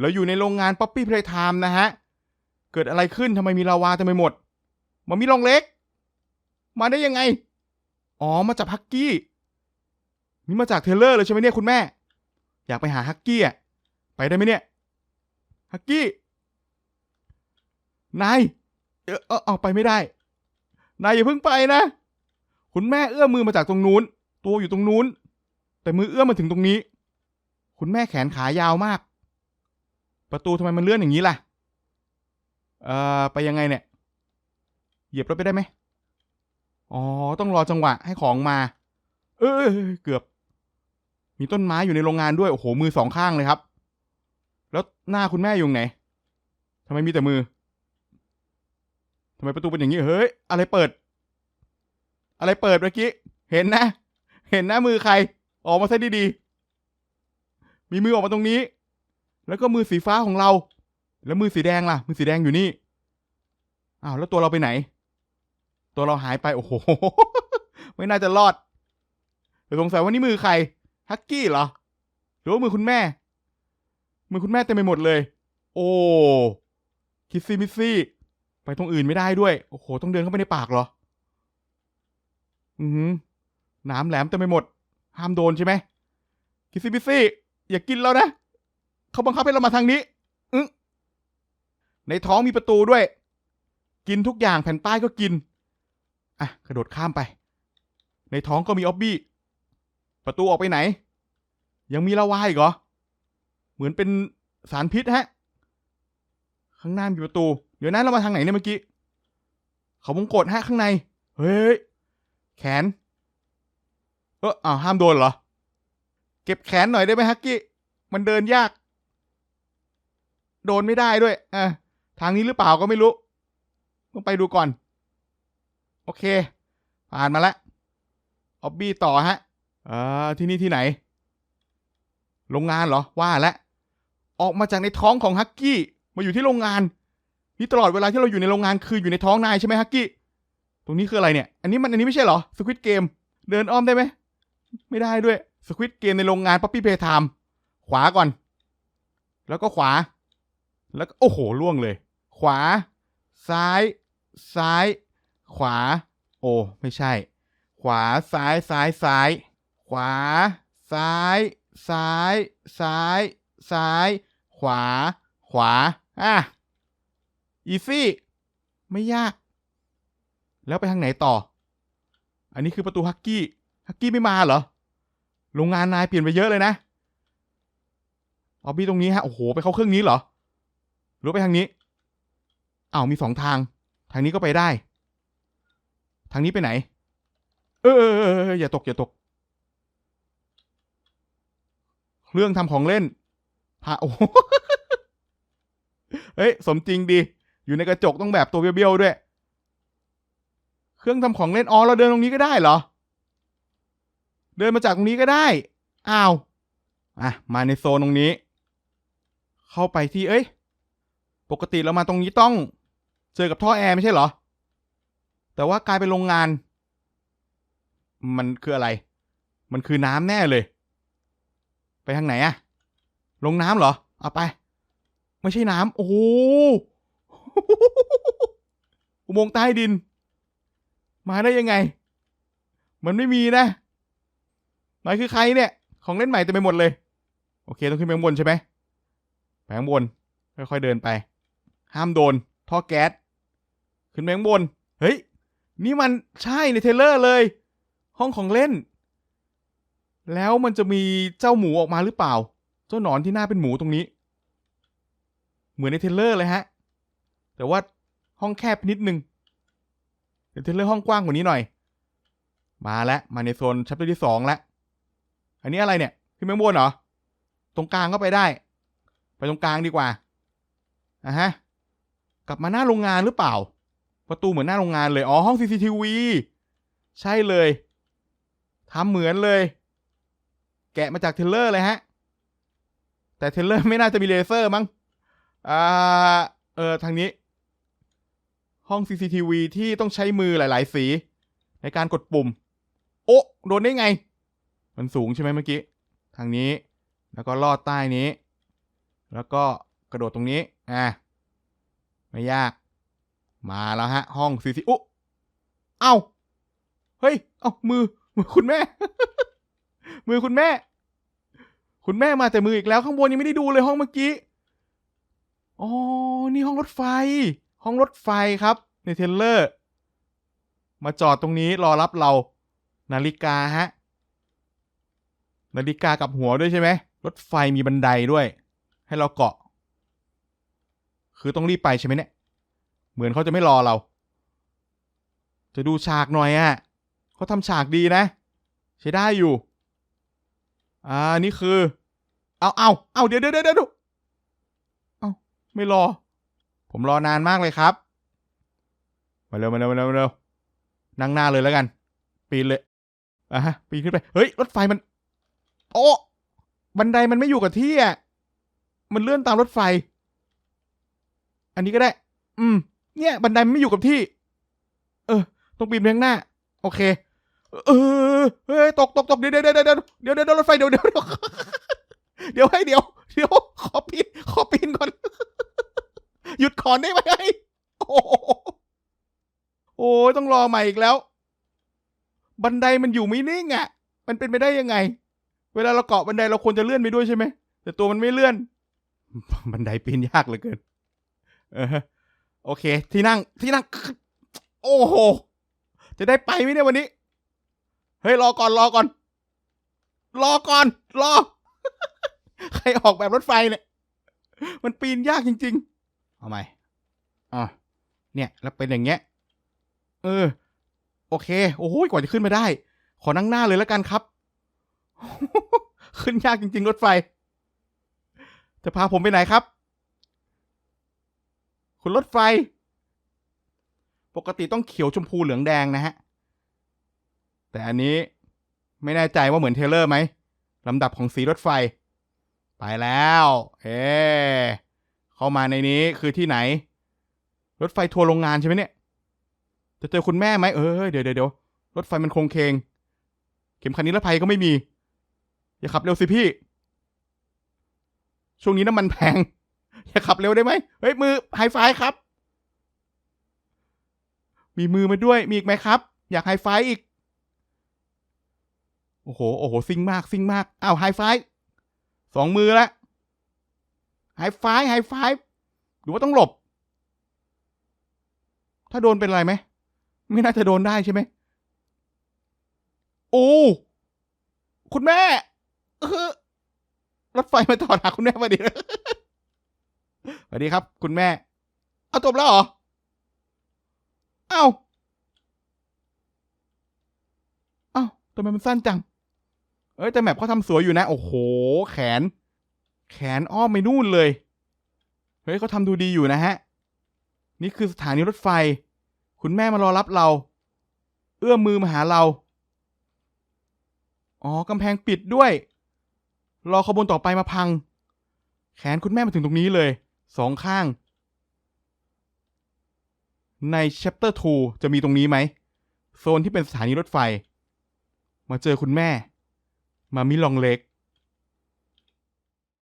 เราอยู่ในโรงงานป๊อปปี้เพลย์ไทม์นะฮะ เกิดอะไรขึ้นทำไมมีลาวาเต็มไปหมด มันมีลงเล็ก มาได้ยังไง อ๋อ มาจากฮักกี้ นี่มาจากเทเลอร์เลยใช่ไหมเนี่ยคุณแม่ อยากไปหาฮักกี้อะ ไปได้ไหมเนี่ย ฮักกี้ นาย เออเออเอาไปไม่ได้ นายอย่าเพิ่งไปนะ คุณแม่เอื้อมมือมาจากตรงนู้น ตัวอยู่ตรงนู้น แต่มือเอื้อมมาถึงตรงนี้ คุณแม่แขนขายาวมาก ประตูทำไมมันเลื่อนอย่างนี้ล่ะ เอ่อ ไปยังไงเนี่ย เหยียบรถไปได้ไหมอ๋อ ต้องรอจังหวะให้ของมา เออเกือบ มีต้นไม้อยู่ในโรงงานด้วย โอ้โห มือสองข้างเลยครับ แล้วหน้าคุณแม่อยู่ไหนทำไมมีแต่มือทำไมประตูเป็นอย่างนี้ เฮ้ย อะไรเปิด อะไรเปิดเมื่อกี้ เห็นนะ เห็นหน้ามือใคร ออกมาซะดีๆ มีมือออกมาตรงนี้ แล้วก็มือสีฟ้าของเรา แล้วมือสีแดงล่ะ มือสีแดงอยู่นี่ อ้าวแล้วตัวเราไปไหน ตัวเราหายไป โอ้โห ไม่น่าจะรอดสงสัยว่านี่มือใคร ฮักกี้เหรอ หรือว่ามือคุณแม่ มือคุณแม่เต็มไปหมดเลย โอ้ คิสซี่มิสซี่ ไปตรงอื่นไม่ได้ด้วย โอ้โห ต้องเดินเข้าไปในปากเหรอ อือหือหน้ำแหลมเต็มไปหมด ห้ามโดนใช่ไหมคิสซี่มิสซี่ อย่ากินแล้วนะ เขาบังคับให้เรามาทางนี้อึในท้องมีประตูด้วย กินทุกอย่างแผ่นป้ายก็กิน อะ กระโดดข้ามไป ในท้องก็มีออบบี้ ประตูออกไปไหน ยังมีละวายอีกเหรอ เหมือนเป็นสารพิษฮะ ข้างหน้ามีประตู เดี๋ยวนั้นเรามาทางไหนเนี่ยเมื่อกี้ เขาวงกดฮะข้างใน เฮ้ย แขน เอออ้าวห้ามโดนเหรอ เก็บแขนหน่อยได้ไหมฮักกี้ มันเดินยาก โดนไม่ได้ด้วยอะทางนี้หรือเปล่าก็ไม่รู้ต้องไปดูก่อน โอเค ผ่านมาแล้วออบบี้ต่อฮะอ่อที่นี่ที่ไหน โรงงานเหรอว่าแล้วออกมาจากในท้องของฮักกี้มาอยู่ที่โรงงาน นี่ตลอดเวลาที่เราอยู่ในโรงงานคืออยู่ในท้องนายใช่ไหมฮักกี้ตรงนี้คืออะไรเนี่ย อันนี้มันอันนี้ไม่ใช่เหรอสควิตเกมเดินอ้อมได้ไหมไม่ได้ด้วยสควิตเกมในโรงงานป๊อปปี้เพย์ไทม์ขวาก่อน แล้วก็ขวา แล้วก็โอ้โหล่วงเลย ขวา ซ้าย ซ้าย ขวา โอ้ไม่ใช่ ขวาซ้ายซ้ายซ้าย ขวา ซ้าย ซ้าย ซ้าย ซ้าย ขวา ขวาอะอีซี่ไม่ยาก แล้วไปทางไหนต่อ อันนี้คือประตูฮักกี้ฮักกี้ไม่มาเหรอโรงงานนายเปลี่ยนไปเยอะเลยนะออบบี้ตรงนี้ฮะโอ้โหไปเข้าเครื่องนี้เหรอ หรือไปทางนี้อ้าวมีสองทาง ทางนี้ก็ไปได้ ทางนี้ไปไหน เออเออเอออย่าตกอย่าตกเครื่องทำของเล่นพาโอ้โหเฮ้ย สมจริงดี อยู่ในกระจกต้องแบบตัวเบี้ยวๆด้วย เครื่องทำของเล่นอ๋อเราเดินตรงนี้ก็ได้เหรอ เดินมาจากตรงนี้ก็ได้ อ้าว อะ มาในโซนตรงนี้ เข้าไปที่ เอ้ย ปกติเรามาตรงนี้ต้องเจอกับท่อแอร์ไม่ใช่เหรอ แต่ว่ากลายเป็นโรงงาน มันคืออะไร มันคือน้ำแน่เลย ไปทางไหนอะลงน้ำเหรอ เอาไป ไม่ใช่น้ำโอ้โหอุโมงค์ใต้ดิน มาได้ยังไง มันไม่มีนะหมายคือใครเนี่ย ของเล่นใหม่เต็มไปหมดเลย โอเค ต้องขึ้นไปข้างบนใช่ไหมไปข้างบน ค่อยๆเดินไป ห้ามโดน ท่อแก๊ส ขึ้นไปข้างบน เฮ้ย นี่มันใช่ในเทเลอร์เลย ห้องของเล่น แล้วมันจะมีเจ้าหมูออกมาหรือเปล่า เจ้าหนอนที่หน้าเป็นหมูตรงนี้ เหมือนในเทเลอร์เลยฮะ แต่ว่าห้องแคบนิดนึงในเทเลอร์ห้องกว้างกว่านี้หน่อย มาแล้ว มาในโซนชัปเตอร์ที่สองแล้ว อันนี้อะไรเนี่ยขึ้นไปข้างบนเหรอ ตรงกลางก็ไปได้ ไปตรงกลางดีกว่าอะฮะ กลับมาหน้าโรงงานหรือเปล่า ประตูเหมือนหน้าโรงงานเลยอ๋อห้อง CCTV ใช่เลยทำเหมือนเลย แกะมาจากเทเลอร์เลยฮะ แต่เทเลอร์ไม่น่าจะมีเลเซอร์มั้งอ่าเออทางนี้ ห้อง CCTV ที่ต้องใช้มือหลาย ๆ สี ในการกดปุ่ม โอ้โดนได้ไง มันสูงใช่ไหมเมื่อกี้ ทางนี้ แล้วก็ลอดใต้นี้ แล้วก็กระโดดตรงนี้ อะ ไม่ยาก มาแล้วฮะ ห้องซีซีอุ๊เอ้า เฮ้ย เอ้า มือ มือคุณแม่ มือคุณแม่ คุณแม่มาแต่มืออีกแล้ว ข้างบนยังไม่ได้ดูเลยห้องเมื่อกี้ อ๋อ นี่ห้องรถไฟ ห้องรถไฟครับ ในเทลเลอร์ มาจอดตรงนี้รอรับเรา นาฬิกาฮะ นาฬิกากับหัวด้วยใช่ไหม รถไฟมีบันไดด้วย ให้เราเกาะ คือต้องรีบไปใช่ไหมเนี่ย เหมือนเขาจะไม่รอเรา จะดูฉากหน่อยอะ่ะเขาทำฉากดีนะ ใช้ได้อยู่ อ่า นี่คือ เอาเอาเอาเดี๋ยวเดี๋ยวเดี๋ยวเดี๋ยวเอาไม่รอ ผมรอนานมากเลยครับ มาเร็วมาเร็วมาเร็วมาเร็วนั่งหน้าเลยแล้วกัน ปีนเลยอะฮะปีนขึ้นไป เฮ้ย รถไฟมัน โอ้บันไดมันไม่อยู่กับที่อะ มันเลื่อนตามรถไฟ อันนี้ก็ได้ อืม เนี่ยบันไดไม่อยู่กับที่ เออต้องปีนไปข้างหน้า โอเค เออเฮ้ยตกตกตกเดี๋ยวเดี๋ยวเดี๋ยวเดี๋ยวเดี๋ยวเดี๋ยวรถไฟเดี๋ยวเดี๋ยวเดี๋ยวเดี๋ยวให้เดี๋ยวเดี๋ยวขอปีนขอปีนก่อน หยุดก่อนได้ไหมไอ้โอ้โหโอ้ยต้องรอใหม่อีกแล้ว บันไดมันอยู่ไม่นิ่งอะ มันเป็นไปได้ยังไง เวลาเราเกาะบันไดเราควรจะเลื่อนไปด้วยใช่ไหมแต่ตัวมันไม่เลื่อน บันไดปีนยากเหลือเกิน โอเค ที่นั่งที่นั่ง โอ้โห จะได้ไปไหมเนี่ยวันนี้ เฮ้ย รอก่อนรอก่อน รอก่อน รอ ใครออกแบบรถไฟเนี่ย มันปีนยากจริง ๆ เอาใหมอะเนี่ย แล้วเป็นอย่างเงี้ย เออ โอเค โอ้โหกว่าจะขึ้นมาได้ ขอนั่งหน้าเลยแล้วกันครับ ขึ้นยากจริง ๆ รถไฟ จะพาผมไปไหนครับ คุณรถไฟ ปกติต้องเขียวชมพูเหลืองแดงนะฮะ แต่อันนี้ไม่แน่ใจว่าเหมือนเทเลอร์ไหมลำดับของสีรถไฟ ไปแล้ว เอ๊เข้ามาในนี้คือที่ไหน รถไฟทัวร์โรงงานใช่ไหมเนี่ยจะเจอคุณแม่ไหมเออเดี๋ยวเดี๋ยวเดี๋ยวรถไฟมันโครงเคง เข็มขัดนิรภัยก็ไม่มี อย่าขับเร็วสิพี่ ช่วงนี้น้ำมันแพง อย่าขับเร็วได้ไหมเฮ้ยมือไฮไฟว์ครับ มีมือมาด้วยมีอีกไหมครับ อยากไฮไฟว์อีก โอ้โหโอ้โหซิงมากซิงมากอ้าวไฮไฟว์สองมือละไฮไฟว์ไฮไฟว์หรือว่าต้องหลบ ถ้าโดนเป็นไรไหมไม่น่าจะโดนได้ใช่ไหมโอ้คุณแม่รถไฟมาจอหาคุณแม่พอดี สวัสดีครับ คุณแม่ เอาจบแล้วเหรอ เอ้า เอ้าทำไมมันสั้นจัง เอ้ยแต่แมปเขาทำสวยอยู่นะ โอ้โห แขน แขนอ้อมไปนู่นเลย เฮ้ยเขาทำดูดีอยู่นะฮะ นี่คือสถานีรถไฟ คุณแม่มารอรับเรา เอื้อมมือมาหาเรา อ๋อกำแพงปิดด้วย รอขบวนต่อไปมาพัง แขนคุณแม่มาถึงตรงนี้เลย สองข้าง ใน chapter 2 จะมีตรงนี้ไหม โซนที่เป็นสถานีรถไฟ มาเจอคุณแม่ มามิลองเล็ก